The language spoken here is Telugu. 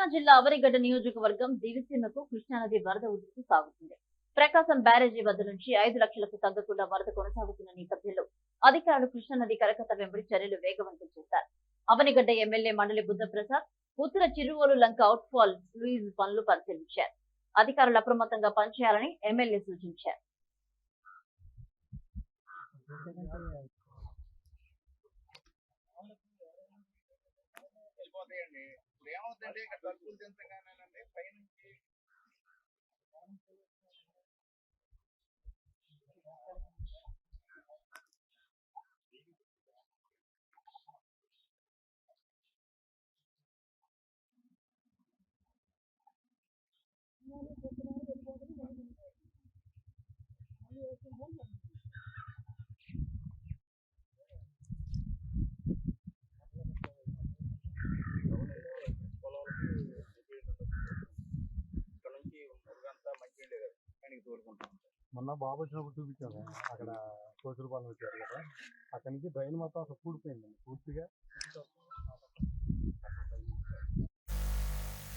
కృష్ణా జిల్లా అవరిగడ్డ నియోజకవర్గం దివిసీమకు కృష్ణానది వరద ఉధృతి సాగుతుంది. ప్రకాశం బ్యారేజీ వద్ద నుంచి ఐదు లక్షలకు తగ్గకుండా వరద కొనసాగుతున్న నేపథ్యంలో అధికారులు కృష్ణానది కరకట్ట వెంబడి చర్యలు వేగవంతం చేశారు. Avanigadda MLA Mandali Buddhaprasad Uttara Chiruvolu Lanka outfall sluice పనులు పరిశీలించారు. అధికారులు అప్రమత్తంగా పనిచేయాలని ఎమ్మెల్యే సూచించారు. వెళ్ళిపోతాయండి ఇప్పుడు ఏమవుతుందంటే ఇక్కడ తక్కువ దించగానేనండి పైనుంచి ఇక్కడ మంచి లేదు పైనకి మొన్న బాబు వచ్చినప్పుడు చూపించాను. అక్కడ కోచులపాలెం వచ్చారు కదా. అక్కడి నుంచి డ్రైన్ మొత్తం అసలు కూడిపోయిందండి పూర్తిగా